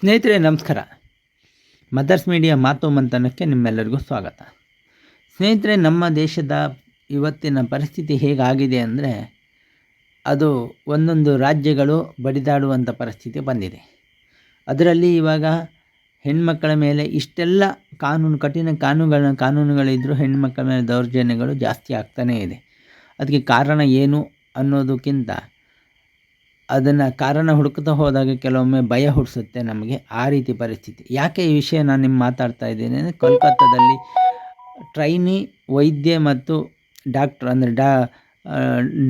ಸ್ನೇಹಿತರೆ, ನಮಸ್ಕಾರ. Mother's media ಮಾತು ಮಂಥನಕ್ಕೆ ನಿಮ್ಮೆಲ್ಲರಿಗೂ ಸ್ವಾಗತ. ಸ್ನೇಹಿತರೆ, ನಮ್ಮ ದೇಶದ ಇವತ್ತಿನ ಪರಿಸ್ಥಿತಿ ಹೇಗಾಗಿದೆ ಅಂದರೆ, ಅದು ಒಂದೊಂದು ರಾಜ್ಯಗಳು ಬಡಿದಾಡುವಂಥ ಪರಿಸ್ಥಿತಿ ಬಂದಿದೆ. ಅದರಲ್ಲಿ ಇವಾಗ ಹೆಣ್ಮಕ್ಕಳ ಮೇಲೆ ಇಷ್ಟೆಲ್ಲ ಕಾನೂನು, ಕಠಿಣ ಕಾನೂನುಗಳನ್ನ ಕಾನೂನುಗಳಿದ್ದರೂ ಹೆಣ್ಮಕ್ಕಳ ಮೇಲೆ ದೌರ್ಜನ್ಯಗಳು ಜಾಸ್ತಿ ಆಗ್ತಾನೇ ಇದೆ. ಅದಕ್ಕೆ ಕಾರಣ ಏನು ಅನ್ನೋದಕ್ಕಿಂತ ಅದನ್ನು ಕಾರಣ ಹುಡುಕ್ತಾ ಹೋದಾಗ ಕೆಲವೊಮ್ಮೆ ಭಯ ಹುಟ್ಟಿಸುತ್ತೆ ನಮಗೆ ಆ ರೀತಿ ಪರಿಸ್ಥಿತಿ. ಯಾಕೆ ಈ ವಿಷಯ ನಾನು ನಿಮ್ಮ ಮಾತಾಡ್ತಾ ಇದ್ದೀನಿ ಅಂದರೆ ಕೋಲ್ಕತ್ತಾದಲ್ಲಿ ಟ್ರೈನಿ, ವೈದ್ಯ ಮತ್ತು ಡಾಕ್ಟ್ರ್ ಅಂದರೆ ಡಾ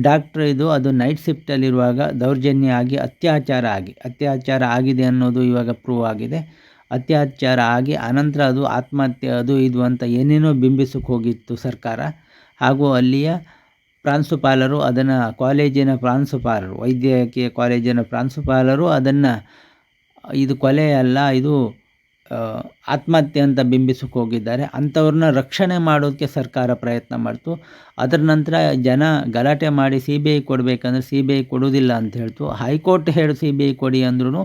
ಡಾಕ್ಟ್ರ್ ಇದು ಅದು ನೈಟ್ ಶಿಫ್ಟಲ್ಲಿರುವಾಗ ದೌರ್ಜನ್ಯ ಆಗಿ ಅತ್ಯಾಚಾರ ಆಗಿ, ಅತ್ಯಾಚಾರ ಆಗಿದೆ ಅನ್ನೋದು ಇವಾಗ ಪ್ರೂವ್ ಆಗಿದೆ. ಅತ್ಯಾಚಾರ ಆಗಿ ಅನಂತರ ಅದು ಆತ್ಮಹತ್ಯೆ ಅದು ಇದು ಅಂತ ಏನೇನೋ ಬಿಂಬಿಸಕ್ಕೆ ಹೋಗಿತ್ತು ಸರ್ಕಾರ. ಹಾಗೂ ಅಲ್ಲಿಯ ಪ್ರಾಂಶುಪಾಲರು ಅದನ್ನು ಕಾಲೇಜಿನ ಪ್ರಾಂಶುಪಾಲರು, ವೈದ್ಯಕೀಯ ಕಾಲೇಜಿನ ಪ್ರಾಂಶುಪಾಲರು ಅದನ್ನು ಇದು ಕೊಲೆ ಅಲ್ಲ, ಇದು ಆತ್ಮಹತ್ಯೆ ಅಂತ ಬಿಂಬಿಸಕ್ಕೆ ಹೋಗಿದ್ದಾರೆ. ಅಂಥವ್ರನ್ನ ರಕ್ಷಣೆ ಮಾಡೋದಕ್ಕೆ ಸರ್ಕಾರ ಪ್ರಯತ್ನ ಮಾಡ್ತು. ಅದರ ನಂತರ ಜನ ಗಲಾಟೆ ಮಾಡಿ ಸಿ ಬಿ ಐ ಕೊಡಬೇಕಂದ್ರೆ ಸಿ ಬಿ ಐ ಕೊಡೋದಿಲ್ಲ ಅಂತ ಹೇಳ್ತು. ಹೈಕೋರ್ಟ್ ಹೇಳಿ ಸಿ ಬಿ ಐ ಕೊಡಿ ಅಂದ್ರೂ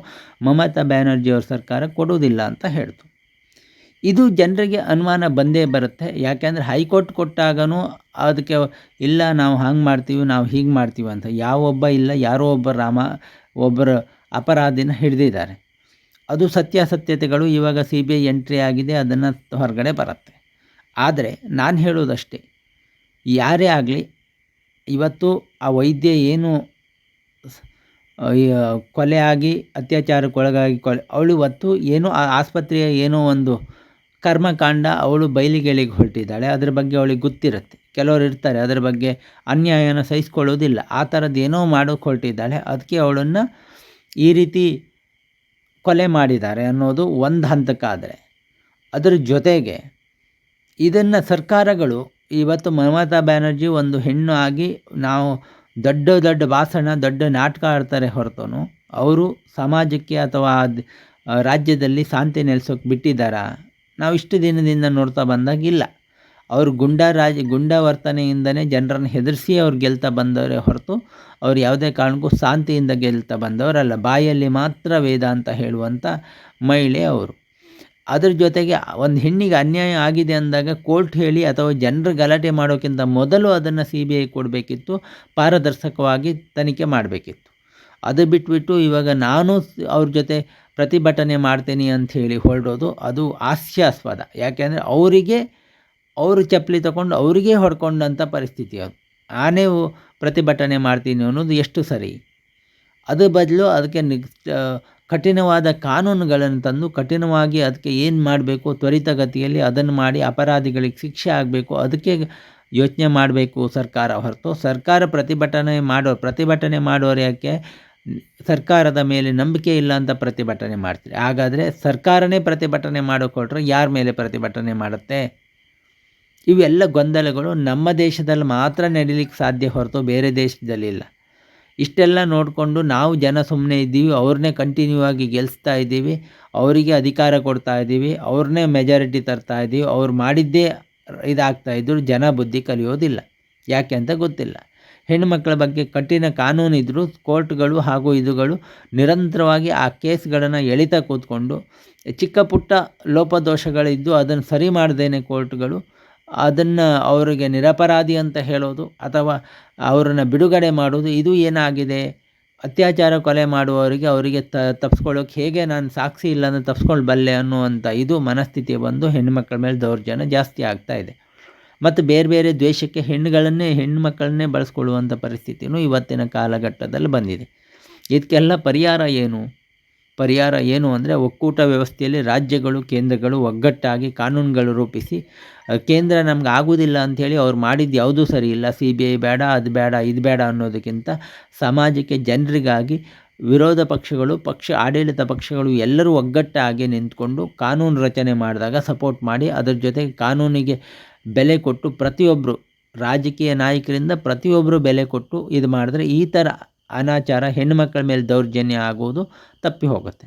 ಮಮತಾ ಬ್ಯಾನರ್ಜಿಯವ್ರ ಸರ್ಕಾರ ಕೊಡೋದಿಲ್ಲ ಅಂತ ಹೇಳ್ತು. ಇದು ಜನರಿಗೆ ಅನುಮಾನ ಬಂದೇ ಬರುತ್ತೆ. ಯಾಕೆಂದರೆ ಹೈಕೋರ್ಟ್ ಕೊಟ್ಟಾಗನೂ ಅದಕ್ಕೆ ಇಲ್ಲ, ನಾವು ಹಂಗೆ ಮಾಡ್ತೀವಿ, ನಾವು ಹೀಗೆ ಮಾಡ್ತೀವಿ ಅಂತ. ಯಾವೊಬ್ಬ ಇಲ್ಲ, ಯಾರೋ ಒಬ್ಬ ರಾಮ, ಒಬ್ಬರ ಅಪರಾಧಿನ ಹಿಡಿದಿದ್ದಾರೆ. ಅದು ಸತ್ಯಾಸತ್ಯತೆಗಳು ಇವಾಗ ಸಿ ಬಿ ಐ ಎಂಟ್ರಿ ಆಗಿದೆ, ಅದನ್ನು ಹೊರಗಡೆ ಬರುತ್ತೆ. ಆದರೆ ನಾನು ಹೇಳೋದಷ್ಟೇ ಯಾರೇ ಆಗಲಿ, ಇವತ್ತು ಆ ವೈದ್ಯ ಏನು ಕೊಲೆ ಆಗಿ ಅತ್ಯಾಚಾರಕ್ಕೊಳಗಾಗಿ ಕೊಲೆ, ಅವಳು ಇವತ್ತು ಏನೋ ಆಸ್ಪತ್ರೆಯ ಏನೋ ಒಂದು ಕರ್ಮಕಾಂಡ ಅವಳು ಬಯಲಿಗೆಳಿಗೆ ಹೊರಟಿದ್ದಾಳೆ. ಅದ್ರ ಬಗ್ಗೆ ಅವಳಿಗೆ ಗೊತ್ತಿರುತ್ತೆ. ಕೆಲವರು ಇರ್ತಾರೆ, ಅದರ ಬಗ್ಗೆ ಅನ್ಯಾಯನ ಸಹಿಸ್ಕೊಳ್ಳೋದಿಲ್ಲ ಆ ಥರದ್ದು ಏನೋ ಮಾಡೋಕ್ಕೆ ಹೊರಟಿದ್ದಾಳೆ. ಅದಕ್ಕೆ ಅವಳನ್ನು ಈ ರೀತಿ ಕೊಲೆ ಮಾಡಿದ್ದಾರೆ ಅನ್ನೋದು ಒಂದು ಹಂತಕ್ಕಾದರೆ ಅದರ ಜೊತೆಗೆ ಇದನ್ನು ಸರ್ಕಾರಗಳು, ಇವತ್ತು ಮಮತಾ ಬ್ಯಾನರ್ಜಿ ಒಂದು ಹೆಣ್ಣು ಆಗಿ ನಾವು ದೊಡ್ಡ ದೊಡ್ಡ ಭಾಷಣ, ದೊಡ್ಡ ನಾಟಕ ಆಡ್ತಾರೆ ಹೊರತು ಅವರು ಸಮಾಜಕ್ಕೆ ಅಥವಾ ರಾಜ್ಯದಲ್ಲಿ ಶಾಂತಿ ನೆಲೆಸೋಕೆ ಬಿಟ್ಟಿದ್ದಾರಾ? ನಾವು ಇಷ್ಟು ದಿನದಿಂದ ನೋಡ್ತಾ ಬಂದಾಗ ಇಲ್ಲ. ಅವರು ಗುಂಡ ರಾಜ, ಗುಂಡ ವರ್ತನೆಯಿಂದನೇ ಜನರನ್ನು ಹೆದರಿಸಿ ಅವ್ರು ಗೆಲ್ತಾ ಬಂದವರೇ ಹೊರತು ಅವ್ರು ಯಾವುದೇ ಕಾರಣಕ್ಕೂ ಶಾಂತಿಯಿಂದ ಗೆಲ್ತಾ ಬಂದವರಲ್ಲ. ಬಾಯಲ್ಲಿ ಮಾತ್ರ ವೇದ ಅಂತ ಹೇಳುವಂಥ ಮಹಿಳೆ ಅವರು. ಅದ್ರ ಜೊತೆಗೆ ಒಂದು ಹೆಣ್ಣಿಗೆ ಅನ್ಯಾಯ ಆಗಿದೆ ಅಂದಾಗ ಕೋರ್ಟ್ ಹೇಳಿ ಅಥವಾ ಜನರು ಗಲಾಟೆ ಮಾಡೋಕ್ಕಿಂತ ಮೊದಲು ಅದನ್ನು ಸಿ ಬಿ ಐ ಕೊಡಬೇಕಿತ್ತು, ಪಾರದರ್ಶಕವಾಗಿ ತನಿಖೆ ಮಾಡಬೇಕಿತ್ತು. ಅದು ಬಿಟ್ಬಿಟ್ಟು ಇವಾಗ ನಾನು ಅವ್ರ ಜೊತೆ ಪ್ರತಿಭಟನೆ ಮಾಡ್ತೀನಿ ಅಂಥೇಳಿ ಹೊರಡೋದು ಅದು ಹಾಸ್ಯಾಸ್ಪದ. ಯಾಕೆಂದರೆ ಅವರಿಗೆ, ಅವರು ಚಪ್ಪಲಿ ತಗೊಂಡು ಅವರಿಗೆ ಹೊಡ್ಕೊಂಡಂಥ ಪರಿಸ್ಥಿತಿ ಅದು. ಆನೆ ಪ್ರತಿಭಟನೆ ಮಾಡ್ತೀನಿ ಅನ್ನೋದು ಎಷ್ಟು ಸರಿ? ಅದು ಬದಲು ಅದಕ್ಕೆ ಕಠಿಣವಾದ ಕಾನೂನುಗಳನ್ನು ತಂದು ಕಠಿಣವಾಗಿ ಅದಕ್ಕೆ ಏನು ಮಾಡಬೇಕು, ತ್ವರಿತಗತಿಯಲ್ಲಿ ಅದನ್ನು ಮಾಡಿ ಅಪರಾಧಿಗಳಿಗೆ ಶಿಕ್ಷೆ ಆಗಬೇಕು, ಅದಕ್ಕೆ ಯೋಚನೆ ಮಾಡಬೇಕು ಸರ್ಕಾರ ಹೊರತು. ಸರ್ಕಾರ ಪ್ರತಿಭಟನೆ ಮಾಡೋ, ಪ್ರತಿಭಟನೆ ಮಾಡೋರು ಯಾಕೆ? ಸರ್ಕಾರದ ಮೇಲೆ ನಂಬಿಕೆ ಇಲ್ಲ ಅಂತ ಪ್ರತಿಭಟನೆ ಮಾಡ್ತೀರಿ. ಹಾಗಾದರೆ ಸರ್ಕಾರನೇ ಪ್ರತಿಭಟನೆ ಮಾಡಿಕೊಟ್ರೆ ಯಾರ ಮೇಲೆ ಪ್ರತಿಭಟನೆ ಮಾಡುತ್ತೆ? ಇವೆಲ್ಲ ಗೊಂದಲಗಳು ನಮ್ಮ ದೇಶದಲ್ಲಿ ಮಾತ್ರ ನಡೀಲಿಕ್ಕೆ ಸಾಧ್ಯ ಹೊರತು ಬೇರೆ ದೇಶದಲ್ಲಿಲ್ಲ ಇಷ್ಟೆಲ್ಲ ನೋಡಿಕೊಂಡು ನಾವು ಜನ ಸುಮ್ಮನೆ ಇದ್ದೀವಿ, ಅವ್ರನ್ನೇ ಕಂಟಿನ್ಯೂ ಆಗಿ ಗೆಲ್ಲಿಸ್ತಾ ಇದ್ದೀವಿ, ಅವರಿಗೆ ಅಧಿಕಾರ ಕೊಡ್ತಾ ಇದ್ದೀವಿ, ಅವ್ರನ್ನೇ ಮೆಜಾರಿಟಿ ತರ್ತಾ ಇದ್ದೀವಿ, ಅವ್ರು ಮಾಡಿದ್ದೇ ಇದಾಗ್ತಾ ಇದ್ರು ಜನ ಬುದ್ಧಿ ಕಲಿಯೋದಿಲ್ಲ. ಯಾಕೆ ಅಂತ ಗೊತ್ತಿಲ್ಲ. ಹೆಣ್ಣುಮಕ್ಕಳ ಬಗ್ಗೆ ಕಠಿಣ ಕಾನೂನಿದ್ದರೂ ಕೋರ್ಟ್ಗಳು ಹಾಗೂ ಇದುಗಳು ನಿರಂತರವಾಗಿ ಆ ಕೇಸ್ಗಳನ್ನು ಎಳಿತಾ ಕೂತ್ಕೊಂಡು, ಚಿಕ್ಕ ಪುಟ್ಟ ಲೋಪದೋಷಗಳಿದ್ದು ಅದನ್ನು ಸರಿ ಮಾಡ್ದೇನೆ ಕೋರ್ಟ್ಗಳು, ಅದನ್ನು ಅವರಿಗೆ ನಿರಪರಾಧಿ ಅಂತ ಹೇಳೋದು ಅಥವಾ ಅವರನ್ನು ಬಿಡುಗಡೆ ಮಾಡೋದು, ಇದು ಏನಾಗಿದೆ? ಅತ್ಯಾಚಾರ ಕೊಲೆ ಮಾಡುವವರಿಗೆ ಅವರಿಗೆ ತ ತಪ್ಪಿಸ್ಕೊಳ್ಳೋಕೆ ಹೇಗೆ ನಾನು ಸಾಕ್ಷಿ ಇಲ್ಲ ಅಂದರೆ ತಪ್ಪಿಸ್ಕೊಳ್ಬಲ್ಲೆ ಅನ್ನುವಂಥ ಇದು ಮನಸ್ಥಿತಿ ಬಂದು ಹೆಣ್ಣುಮಕ್ಕಳ ಮೇಲೆ ದೌರ್ಜನ್ಯ ಜಾಸ್ತಿ ಆಗ್ತಾ ಇದೆ. ಮತ್ತು ಬೇರೆ ಬೇರೆ ದ್ವೇಷಕ್ಕೆ ಹೆಣ್ಣುಗಳನ್ನೇ, ಹೆಣ್ಣು ಮಕ್ಕಳನ್ನೇ ಬಳಸ್ಕೊಳ್ಳುವಂಥ ಪರಿಸ್ಥಿತಿಯೂ ಇವತ್ತಿನ ಕಾಲಘಟ್ಟದಲ್ಲಿ ಬಂದಿದೆ. ಇದಕ್ಕೆಲ್ಲ ಪರಿಹಾರ ಏನು? ಪರಿಹಾರ ಏನು ಅಂದರೆ ಒಕ್ಕೂಟ ವ್ಯವಸ್ಥೆಯಲ್ಲಿ ರಾಜ್ಯಗಳು, ಕೇಂದ್ರಗಳು ಒಗ್ಗಟ್ಟಾಗಿ ಕಾನೂನುಗಳು ರೂಪಿಸಿ ಕೇಂದ್ರ ನಮ್ಗೆ ಆಗೋದಿಲ್ಲ ಅಂಥೇಳಿ ಅವ್ರು ಮಾಡಿದ್ದು ಯಾವುದೂ ಸರಿ ಇಲ್ಲ. ಸಿ ಬಿ ಐ ಬೇಡ, ಅದು ಬೇಡ, ಇದು ಬೇಡ ಅನ್ನೋದಕ್ಕಿಂತ ಸಮಾಜಕ್ಕೆ ಜನರಿಗಾಗಿ ವಿರೋಧ ಪಕ್ಷಗಳು, ಪಕ್ಷ, ಆಡಳಿತ ಪಕ್ಷಗಳು ಎಲ್ಲರೂ ಒಗ್ಗಟ್ಟಾಗಿ ನಿಂತ್ಕೊಂಡು ಕಾನೂನು ರಚನೆ ಮಾಡಿದಾಗ ಸಪೋರ್ಟ್ ಮಾಡಿ, ಅದರ ಜೊತೆಗೆ ಕಾನೂನಿಗೆ ಬೆಲೆ ಕೊಟ್ಟು ಪ್ರತಿಯೊಬ್ಬರು ರಾಜಕೀಯ ನಾಯಕರಿಂದ ಪ್ರತಿಯೊಬ್ಬರು ಬೆಲೆ ಕೊಟ್ಟು ಇದು ಮಾಡಿದ್ರೆ ಈ ಥರ ಅನಾಚಾರ ಹೆಣ್ಣುಮಕ್ಕಳ ಮೇಲೆ ದೌರ್ಜನ್ಯ ಆಗುವುದು ತಪ್ಪಿ ಹೋಗುತ್ತೆ.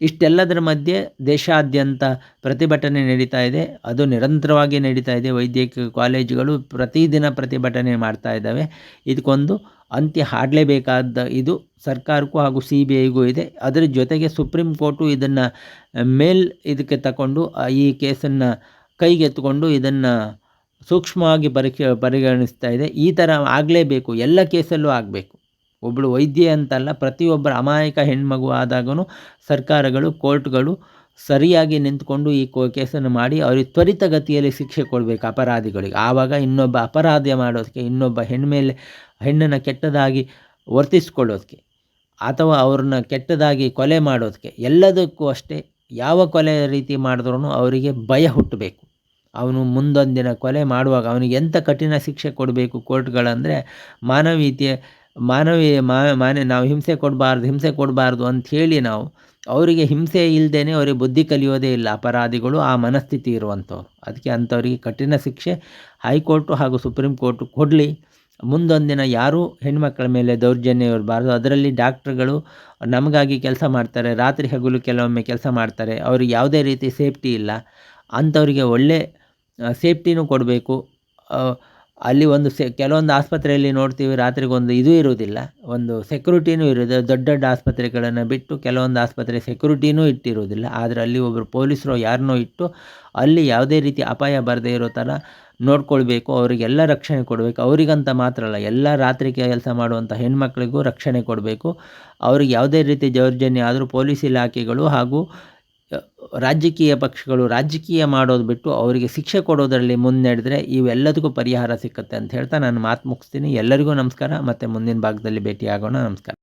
ಇಷ್ಟೆಲ್ಲದರ ಮಧ್ಯೆ ದೇಶಾದ್ಯಂತ ಪ್ರತಿಭಟನೆ ನಡೀತಾ ಇದೆ. ಅದು ನಿರಂತರವಾಗಿ ನಡೀತಾ ಇದೆ. ವೈದ್ಯಕೀಯ ಕಾಲೇಜುಗಳು ಪ್ರತಿದಿನ ಪ್ರತಿಭಟನೆ ಮಾಡ್ತಾ ಇದ್ದಾವೆ. ಇದಕ್ಕೊಂದು ಅಂತ್ಯ ಹಾಡಲೇಬೇಕಾದ ಇದು ಸರ್ಕಾರಕ್ಕೂ ಹಾಗೂ ಸಿ ಬಿ ಐಗೂ ಇದೆ. ಅದರ ಜೊತೆಗೆ ಸುಪ್ರೀಂ ಕೋರ್ಟು ಇದನ್ನು ಮೇಲ್ ಇದಕ್ಕೆ ತಗೊಂಡು ಈ ಕೇಸನ್ನು ಕೈಗೆತ್ತಿಕೊಂಡು ಇದನ್ನು ಸೂಕ್ಷ್ಮವಾಗಿ ಪರೀಕ್ಷೆ ಪರಿಗಣಿಸ್ತಾ ಇದೆ. ಈ ಥರ ಆಗಲೇಬೇಕು. ಎಲ್ಲ ಕೇಸಲ್ಲೂ ಆಗಬೇಕು. ಒಬ್ಬಳು ವೈದ್ಯ ಅಂತಲ್ಲ ಪ್ರತಿಯೊಬ್ಬರ ಅಮಾಯಕ ಹೆಣ್ಮಗು ಆದಾಗೂ ಸರ್ಕಾರಗಳು, ಕೋರ್ಟ್ಗಳು ಸರಿಯಾಗಿ ನಿಂತ್ಕೊಂಡು ಈ ಕೋ, ಕೇಸನ್ನು ಮಾಡಿ ಅವರಿಗೆ ತ್ವರಿತಗತಿಯಲ್ಲಿ ಶಿಕ್ಷೆ ಕೊಡಬೇಕು ಅಪರಾಧಿಗಳಿಗೆ. ಆವಾಗ ಇನ್ನೊಬ್ಬ ಅಪರಾಧ ಮಾಡೋದಕ್ಕೆ, ಇನ್ನೊಬ್ಬ ಹೆಣ್ಮೇಲೆ ಹೆಣ್ಣನ್ನು ಕೆಟ್ಟದಾಗಿ ವರ್ತಿಸ್ಕೊಳ್ಳೋದಕ್ಕೆ ಅಥವಾ ಅವ್ರನ್ನ ಕೆಟ್ಟದಾಗಿ ಕೊಲೆ ಮಾಡೋದಕ್ಕೆ ಎಲ್ಲದಕ್ಕೂ ಅಷ್ಟೇ ಯಾವ ಕೊಲೆ ರೀತಿ ಮಾಡಿದ್ರೂ ಅವರಿಗೆ ಭಯ ಹುಟ್ಟಬೇಕು. ಅವನು ಮುಂದೊಂದಿನ ಕೊಲೆ ಮಾಡುವಾಗ ಅವನಿಗೆ ಎಂಥ ಕಠಿಣ ಶಿಕ್ಷೆ ಕೊಡಬೇಕು ಕೋರ್ಟ್ಗಳಂದರೆ ಮಾನವೀಯತೆ, ಮಾನವೀಯ ಮಾನೆ ನಾವು ಹಿಂಸೆ ಕೊಡಬಾರ್ದು ಹಿಂಸೆ ಕೊಡಬಾರ್ದು ಅಂಥೇಳಿ ನಾವು ಅವರಿಗೆ ಹಿಂಸೆ ಇಲ್ಲದೇ ಅವರಿಗೆ ಬುದ್ಧಿ ಕಲಿಯೋದೇ ಇಲ್ಲ. ಅಪರಾಧಿಗಳು ಆ ಮನಸ್ಥಿತಿ ಇರುವಂಥವ್ರು. ಅದಕ್ಕೆ ಅಂಥವರಿಗೆ ಕಠಿಣ ಶಿಕ್ಷೆ ಹೈಕೋರ್ಟು ಹಾಗೂ ಸುಪ್ರೀಂ ಕೋರ್ಟು ಕೊಡಲಿ. ಮುಂದೊಂದಿನ ಯಾರೂ ಹೆಣ್ಮಕ್ಳ ಮೇಲೆ ದೌರ್ಜನ್ಯ ಇರಬಾರ್ದು. ಅದರಲ್ಲಿ ಡಾಕ್ಟ್ರುಗಳು ನಮಗಾಗಿ ಕೆಲಸ ಮಾಡ್ತಾರೆ. ರಾತ್ರಿ ಹಗಲು ಕೆಲವೊಮ್ಮೆ ಕೆಲಸ ಮಾಡ್ತಾರೆ. ಅವ್ರಿಗೆ ಯಾವುದೇ ರೀತಿ ಸೇಫ್ಟಿ ಇಲ್ಲ. ಅಂಥವರಿಗೆ ಒಳ್ಳೆ ಸೇಫ್ಟಿನೂ ಕೊಡಬೇಕು. ಅಲ್ಲಿ ಒಂದು ಸೆ, ಕೆಲವೊಂದು ಆಸ್ಪತ್ರೆಯಲ್ಲಿ ನೋಡ್ತೀವಿ ರಾತ್ರಿಗೊಂದು ಇದು ಇರುವುದಿಲ್ಲ. ಒಂದು ಸೆಕ್ಯೂರಿಟಿನೂ ಇರೋದು ದೊಡ್ಡ ದೊಡ್ಡ ಆಸ್ಪತ್ರೆಗಳನ್ನು ಬಿಟ್ಟು ಕೆಲವೊಂದು ಆಸ್ಪತ್ರೆ ಸೆಕ್ಯೂರಿಟಿನೂ ಇಟ್ಟಿರುವುದಿಲ್ಲ. ಆದರೆ ಅಲ್ಲಿ ಒಬ್ಬರು ಪೊಲೀಸರು ಯಾರನ್ನೋ ಇಟ್ಟು ಅಲ್ಲಿ ಯಾವುದೇ ರೀತಿ ಅಪಾಯ ಬರದೇ ಇರೋ ಥರ ನೋಡ್ಕೊಳ್ಬೇಕು, ಅವರಿಗೆಲ್ಲ ರಕ್ಷಣೆ ಕೊಡಬೇಕು. ಅವರಿಗಂತ ಮಾತ್ರ ಅಲ್ಲ, ಎಲ್ಲ ರಾತ್ರಿ ಕೆಲಸ ಮಾಡುವಂಥ ಹೆಣ್ಮಕ್ಳಿಗೂ ರಕ್ಷಣೆ ಕೊಡಬೇಕು. ಅವ್ರಿಗೆ ಯಾವುದೇ ರೀತಿ ದೌರ್ಜನ್ಯ ಆದರೂ ಪೊಲೀಸ್ ಇಲಾಖೆಗಳು ಹಾಗೂ ರಾಜಕೀಯ ಪಕ್ಷಗಳು ರಾಜಕೀಯ ಮಾಡೋದು ಬಿಟ್ಟು ಅವರಿಗೆ ಶಿಕ್ಷೆ ಕೊಡೋದರಲ್ಲಿ ಮುನ್ನಡೆದ್ರೆ ಇವೆಲ್ಲದಕ್ಕೂ ಪರಿಹಾರ ಸಿಕ್ಕುತ್ತೆ ಅಂತ ಹೇಳ್ತಾ ನಾನು ಮಾತು ಮುಗಿಸ್ತೀನಿ. ಎಲ್ಲರಿಗೂ ನಮಸ್ಕಾರ. ಮತ್ತು ಮುಂದಿನ ಭಾಗದಲ್ಲಿ ಭೇಟಿಯಾಗೋಣ. ನಮಸ್ಕಾರ.